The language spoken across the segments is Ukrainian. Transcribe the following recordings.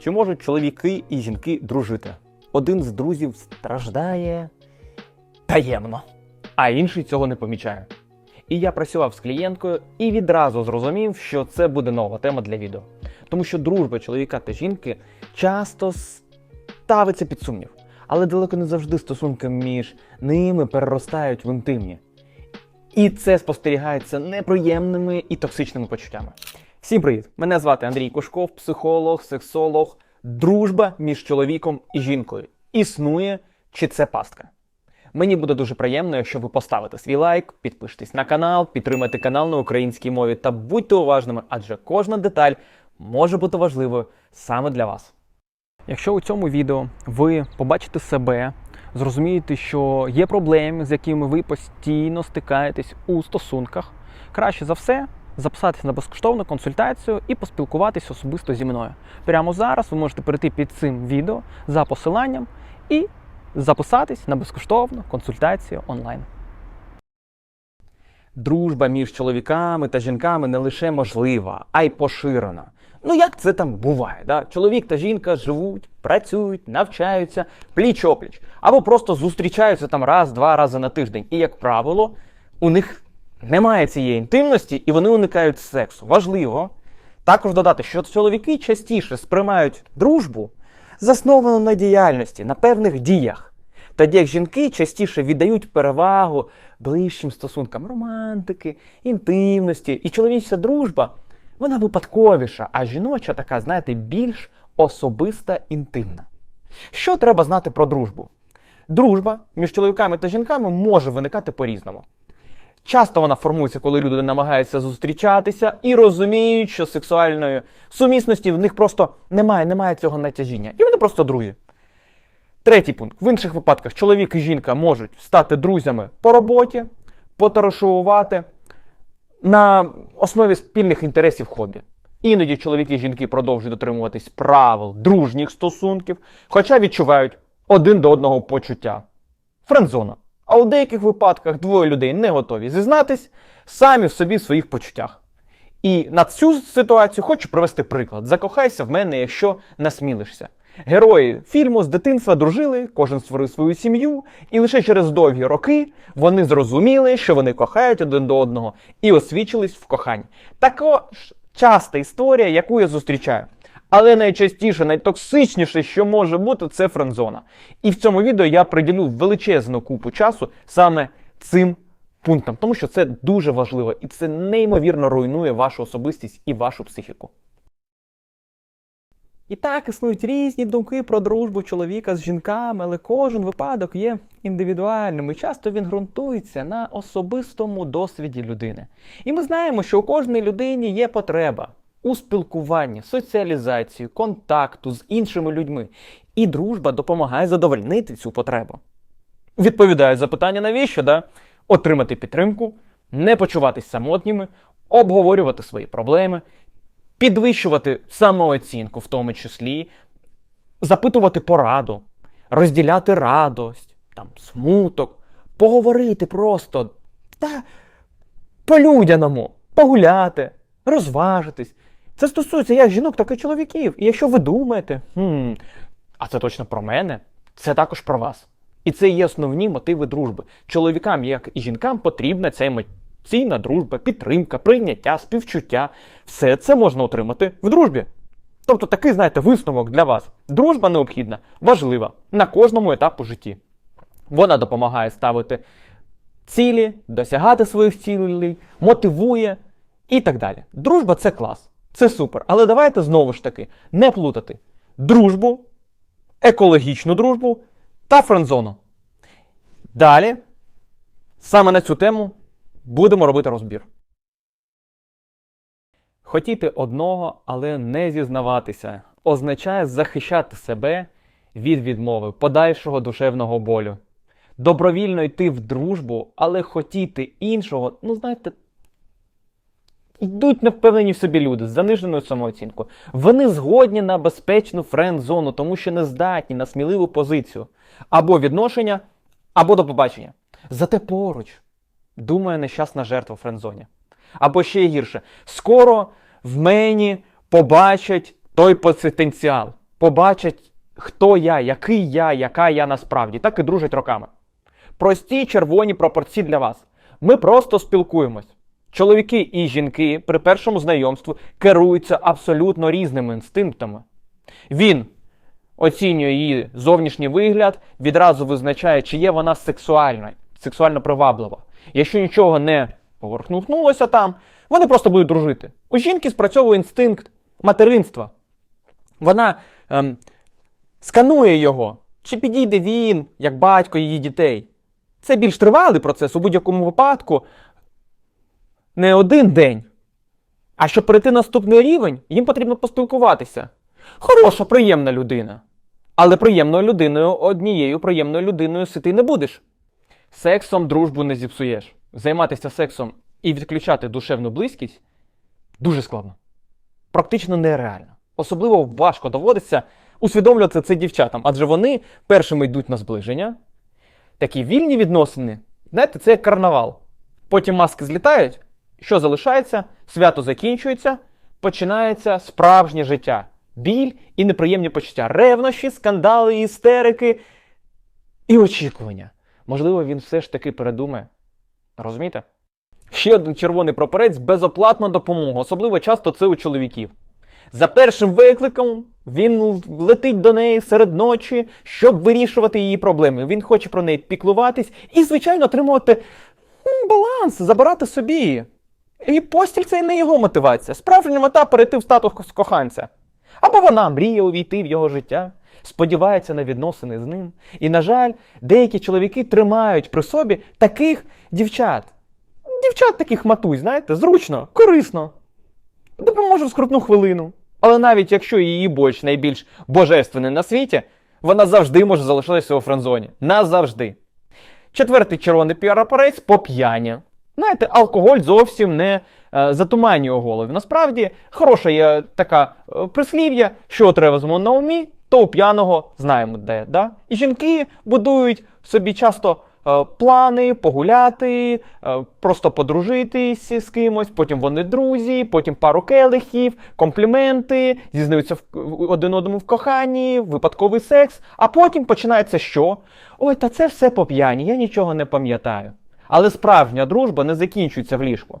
Чи можуть чоловіки і жінки дружити? Один з друзів страждає таємно, а інший цього не помічає. І я працював з клієнткою і відразу зрозумів, що це буде нова тема для відео. Тому що дружба чоловіка та жінки часто ставиться під сумнів, але далеко не завжди стосунки між ними переростають в інтимні. І це спостерігається неприємними і токсичними почуттями. Всім привіт! Мене звати Андрій Кушков, психолог, сексолог. Дружба між чоловіком і жінкою. Існує чи це пастка? Мені буде дуже приємно, якщо ви поставите свій лайк, підпишетесь на канал, підтримайте канал на українській мові та будьте уважними, адже кожна деталь може бути важливою саме для вас. Якщо у цьому відео ви побачите себе, зрозумієте, що є проблеми, з якими ви постійно стикаєтесь у стосунках, краще за все записатися на безкоштовну консультацію і поспілкуватись особисто зі мною. Прямо зараз ви можете перейти під цим відео за посиланням і записатись на безкоштовну консультацію онлайн. Дружба між чоловіками та жінками не лише можлива, а й поширена. Ну як це там буває? Да? Чоловік та жінка живуть, працюють, навчаються пліч-опліч, або просто зустрічаються там раз-два рази на тиждень. І, як правило, у них немає цієї інтимності і вони уникають сексу. Важливо також додати, що чоловіки частіше сприймають дружбу засновану на діяльності, на певних діях. Тоді як жінки частіше віддають перевагу ближчим стосункам романтики, інтимності. І чоловіча дружба вона випадковіша, а жіноча така, знаєте, більш особиста, інтимна. Що треба знати про дружбу? Дружба між чоловіками та жінками може виникати по-різному. Часто вона формується, коли люди намагаються зустрічатися і розуміють, що сексуальної сумісності в них просто немає, немає цього натяжіння. І вони просто друзі. Третій пункт. В інших випадках чоловік і жінка можуть стати друзями по роботі, потарашувати на основі спільних інтересів хобі. Іноді чоловіки і жінки продовжують дотримуватись правил дружніх стосунків, хоча відчувають один до одного почуття. Френдзона. А у деяких випадках двоє людей не готові зізнатись самі в собі в своїх почуттях. І на цю ситуацію хочу привести приклад: закохайся в мене, якщо насмілишся. Герої фільму з дитинства дружили, кожен створив свою сім'ю, і лише через довгі роки вони зрозуміли, що вони кохають один до одного, і освічились в коханні. Така часта історія, яку я зустрічаю. Але найчастіше, найтоксичніше, що може бути, це френдзона. І в цьому відео я приділю величезну купу часу саме цим пунктам, тому що це дуже важливо і це неймовірно руйнує вашу особистість і вашу психіку. І так існують різні думки про дружбу чоловіка з жінками, але кожен випадок є індивідуальним і часто він ґрунтується на особистому досвіді людини. І ми знаємо, що у кожній людині є потреба у спілкуванні, соціалізації, контакту з іншими людьми. І дружба допомагає задовольнити цю потребу. Відповідає запитання, навіщо? Да? Отримати підтримку, не почуватись самотніми, обговорювати свої проблеми, підвищувати самооцінку, в тому числі, запитувати пораду, розділяти радость, там, смуток, поговорити просто та по-людяному, погуляти, розважитись. Це стосується як жінок, так і чоловіків. І якщо ви думаєте, хм, а це точно про мене, це також про вас. І це є основні мотиви дружби. Чоловікам, як і жінкам, потрібна ця емоційна дружба, підтримка, прийняття, співчуття. Все це можна отримати в дружбі. Тобто такий, знаєте, висновок для вас. Дружба необхідна, важлива на кожному етапу житті. Вона допомагає ставити цілі, досягати своїх цілей, мотивує і так далі. Дружба це клас, це супер. Але давайте знову ж таки не плутати дружбу, екологічну дружбу та френдзону. Далі, саме на цю тему, будемо робити розбір. Хотіти одного, але не зізнаватися, означає захищати себе від відмови, подальшого душевного болю. Добровільно йти в дружбу, але хотіти іншого, ну знаєте, йдуть невпевнені в собі люди з заниженою самооцінкою. Вони згодні на безпечну френд-зону, тому що не здатні на сміливу позицію або відношення, або до побачення. Зате поруч думає нещасна жертва в френд-зоні. Або ще гірше, скоро в мені побачать той потенціал. побачать, хто я, який я, яка я насправді, так і дружать роками. Прості червоні пропорції для вас. Ми просто спілкуємось. Чоловіки і жінки при першому знайомстві керуються абсолютно різними інстинктами. Він оцінює її зовнішній вигляд, відразу визначає, чи є вона сексуальна, сексуально приваблива. Якщо нічого не поверхнулося там, вони просто будуть дружити. У жінки спрацьовує інстинкт материнства. Вона ем, сканує його, чи підійде він як батько її дітей. Це більш тривалий процес у будь-якому випадку. Не один день. А щоб перейти на наступний рівень, їм потрібно поспілкуватися. Хороша, приємна людина. Але приємною людиною однією приємною людиною сити не будеш. Сексом дружбу не зіпсуєш. Займатися сексом і відключати душевну близькість дуже складно. Практично нереально. Особливо важко доводиться усвідомлювати це дівчатам, адже вони першими йдуть на зближення. Такі вільні відносини, знаєте, це як карнавал. Потім маски злітають, що залишається, свято закінчується, починається справжнє життя. Біль і неприємні почуття, ревнощі, скандали, істерики і очікування. Можливо, він все ж таки передумає. Розумієте? Ще один червоний прапорець безоплатна допомога, особливо часто це у чоловіків. За першим викликом він летить до неї серед ночі, щоб вирішувати її проблеми. Він хоче про неї піклуватись і, звичайно, отримувати баланс, забирати собі. І постіль це не його мотивація. Справжня мета перейти в статус коханця. Або вона мріє увійти в його життя, сподівається на відносини з ним. І, на жаль, деякі чоловіки тримають при собі таких дівчат. Дівчат таких матуй, знаєте, зручно, корисно. Допоможе в скрутну хвилину. Але навіть якщо її борщ найбільш божественний на світі, вона завжди може залишитися у френдзоні. Назавжди. Четвертий червоний піарапорець по п'яні. Знаєте, алкоголь зовсім не е, затуманює голову. Насправді, хороша є така е, прислів'я, що треба на умі, то у п'яного знаємо де. Да? І жінки будують собі часто е, плани погуляти, е, просто подружитись з кимось, потім вони друзі, потім пару келихів, компліменти, зізнаються в, один одному в коханні, випадковий секс, а потім починається що? Ой, та це все по п'яні, я нічого не пам'ятаю. Але справжня дружба не закінчується в ліжку.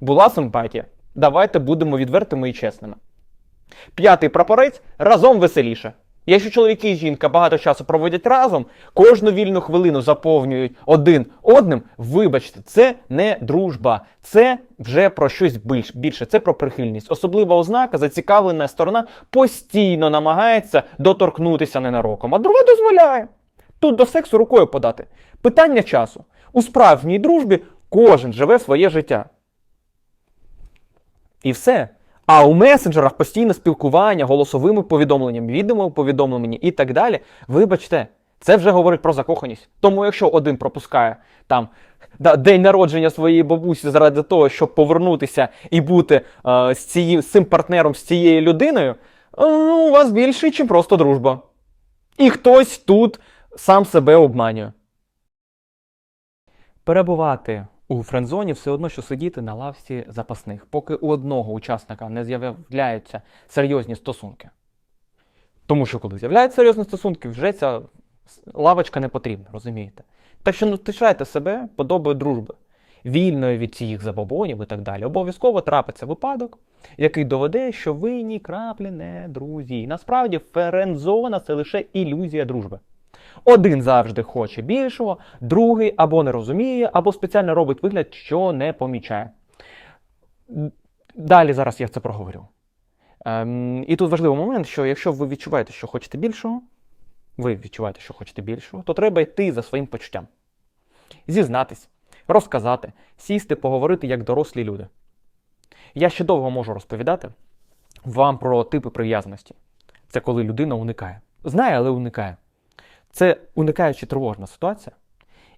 Була симпатія. Давайте будемо відвертими і чесними. П'ятий прапорець разом веселіше. Якщо чоловіки і жінка багато часу проводять разом, кожну вільну хвилину заповнюють один одним, вибачте, це не дружба, це вже про щось більш, більше, це про прихильність. Особлива ознака, зацікавлена сторона постійно намагається доторкнутися ненароком, а друга дозволяє. Тут до сексу рукою подати. Питання часу. У справжній дружбі кожен живе своє життя. І все. А у месенджерах постійне спілкування, голосовими повідомленнями, відео повідомленнями і так далі. Вибачте, це вже говорить про закоханість. Тому якщо один пропускає там день народження своєї бабусі заради того, щоб повернутися і бути е, з, цією, з цим партнером, з цією людиною, е, ну, у вас більше, ніж просто дружба. І хтось тут сам себе обманює. Перебувати у френдзоні все одно, що сидіти на лавці запасних, поки у одного учасника не з'являються серйозні стосунки. Тому що коли з'являються серйозні стосунки, вже ця лавочка не потрібна, розумієте? Так що ну, тишайте себе подобою дружби, вільною від цих забобонів і так далі. Обов'язково трапиться випадок, який доведе, що ви ні краплі не друзі. Насправді френдзона це лише ілюзія дружби. Один завжди хоче більшого, другий або не розуміє, або спеціально робить вигляд, що не помічає. Далі зараз я це проговорю. Ем, і тут важливий момент, що якщо ви відчуваєте, що хочете більшого, ви відчуваєте, що хочете більшого, то треба йти за своїм почуттям. Зізнатись, розказати, сісти, поговорити як дорослі люди. Я ще довго можу розповідати вам про типи прив'язаності. Це коли людина уникає. Знає, але уникає. Це уникаючи тривожна ситуація.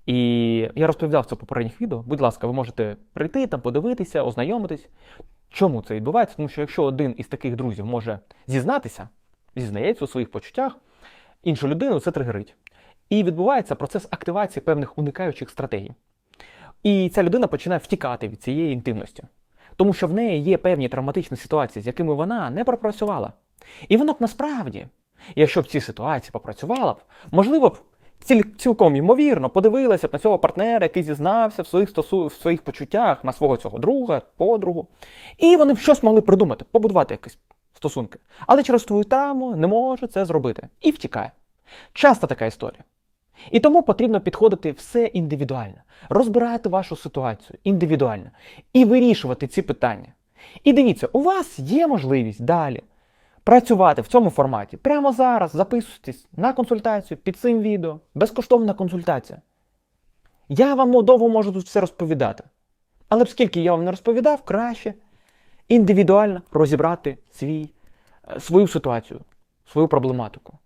І я розповідав це в попередніх відео. Будь ласка, ви можете прийти там, подивитися, ознайомитись. Чому це відбувається? Тому що якщо один із таких друзів може зізнатися, зізнається у своїх почуттях, іншу людину це тригерить. І відбувається процес активації певних уникаючих стратегій. І ця людина починає втікати від цієї інтимності. Тому що в неї є певні травматичні ситуації, з якими вона не пропрацювала. І воно насправді, якщо б ці ситуації попрацювала б, можливо б цілком ймовірно подивилася б на цього партнера, який зізнався в своїх, стосу... в своїх почуттях на свого цього друга, подругу. І вони б щось могли придумати, побудувати якісь стосунки. Але через твою травму не може це зробити. І втікає. Часто така історія. І тому потрібно підходити все індивідуально, розбирати вашу ситуацію індивідуально і вирішувати ці питання. І дивіться, у вас є можливість далі працювати в цьому форматі. Прямо зараз записуйтесь на консультацію під цим відео. Безкоштовна консультація. Я вам довго можу тут все розповідати. Але оскільки я вам не розповідав, краще індивідуально розібрати свій, е, свою ситуацію, свою проблематику.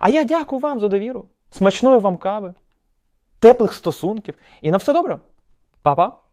А я дякую вам за довіру. Смачної вам кави, теплих стосунків і на все добре. Па-па!